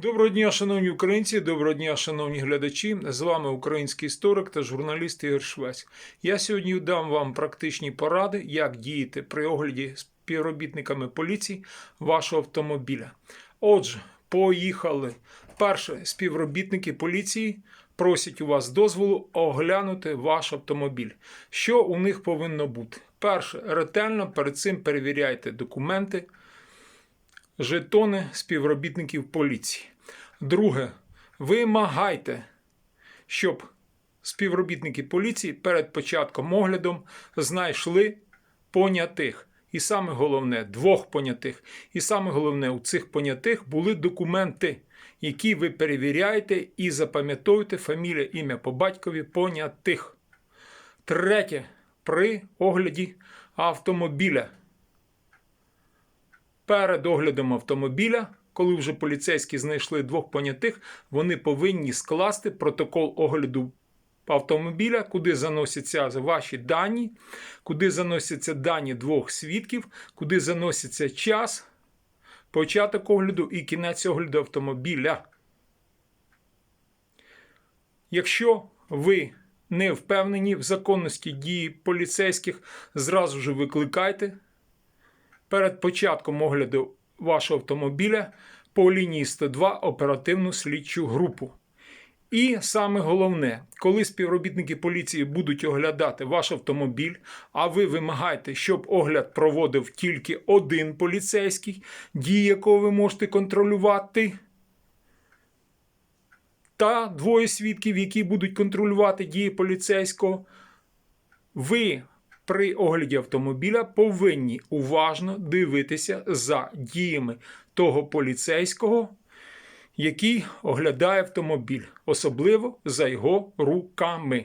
Доброго дня, шановні українці, доброго дня, шановні глядачі. З вами український історик та журналіст Ігор Швець. Я сьогодні дам вам практичні поради, як діяти при огляді співробітниками поліції вашого автомобіля. Отже, поїхали. Перше, співробітники поліції просять у вас дозволу оглянути ваш автомобіль. Що у них повинно бути? Перше, ретельно перед цим перевіряйте документи жетони співробітників поліції. Друге, вимагайте, щоб співробітники поліції перед початком оглядом знайшли понятих. І саме головне, двох понятих. І саме головне, у цих понятих були документи, які ви перевіряєте і запам'ятовуєте фамілія, ім'я по батькові понятих. Третє, при огляді автомобіля перед оглядом автомобіля, коли вже поліцейські знайшли двох понятих, вони повинні скласти протокол огляду автомобіля, куди заносяться ваші дані, куди заносяться дані двох свідків, куди заноситься час, початок огляду і кінець огляду автомобіля. Якщо ви не впевнені в законності дії поліцейських, зразу ж викликайте перед початком огляду вашого автомобіля по лінії 102 оперативну слідчу групу. І саме головне, коли співробітники поліції будуть оглядати ваш автомобіль, а ви вимагаєте, щоб огляд проводив тільки один поліцейський, дії якого ви можете контролювати, та двоє свідків, які будуть контролювати дії поліцейського, ви при огляді автомобіля повинні уважно дивитися за діями того поліцейського, який оглядає автомобіль, особливо за його руками.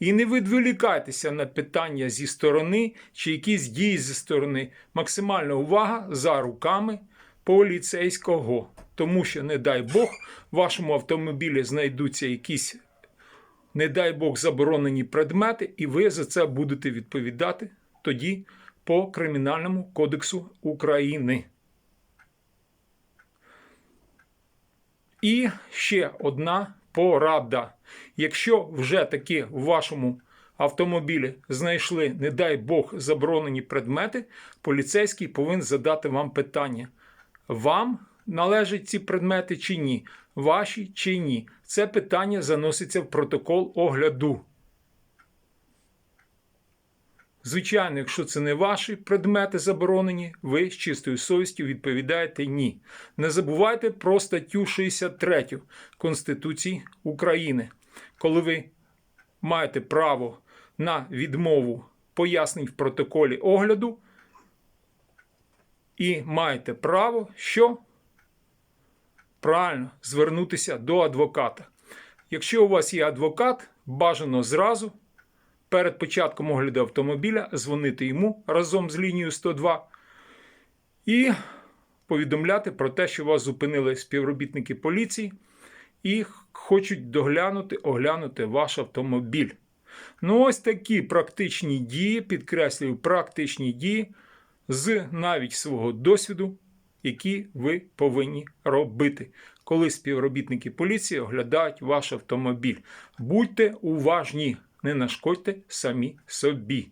І не відволікайтеся на питання зі сторони чи якісь дії зі сторони. Максимальна увага за руками поліцейського. Тому що, не дай Бог, в вашому автомобілі знайдуться якісь не дай Бог, заборонені предмети, і ви за це будете відповідати тоді по Кримінальному кодексу України. І ще одна порада. Якщо вже таки в вашому автомобілі знайшли, не дай Бог, заборонені предмети, поліцейський повинен задати вам питання. Вам належать ці предмети чи ні? Ваші чи ні? Це питання заноситься в протокол огляду. Звичайно, якщо це не ваші предмети заборонені, ви з чистою совістю відповідаєте ні. Не забувайте про статтю 63 Конституції України, коли ви маєте право на відмову пояснень в протоколі огляду і маєте право, що правильно звернутися до адвоката. Якщо у вас є адвокат, бажано зразу перед початком огляду автомобіля дзвонити йому разом з лінією 102 і повідомляти про те, що вас зупинили співробітники поліції і хочуть доглянути, оглянути ваш автомобіль. Ну, ось такі практичні дії, підкреслюю, практичні дії з навіть свого досвіду які ви повинні робити, коли співробітники поліції оглядають ваш автомобіль. Будьте уважні, не нашкодьте самі собі.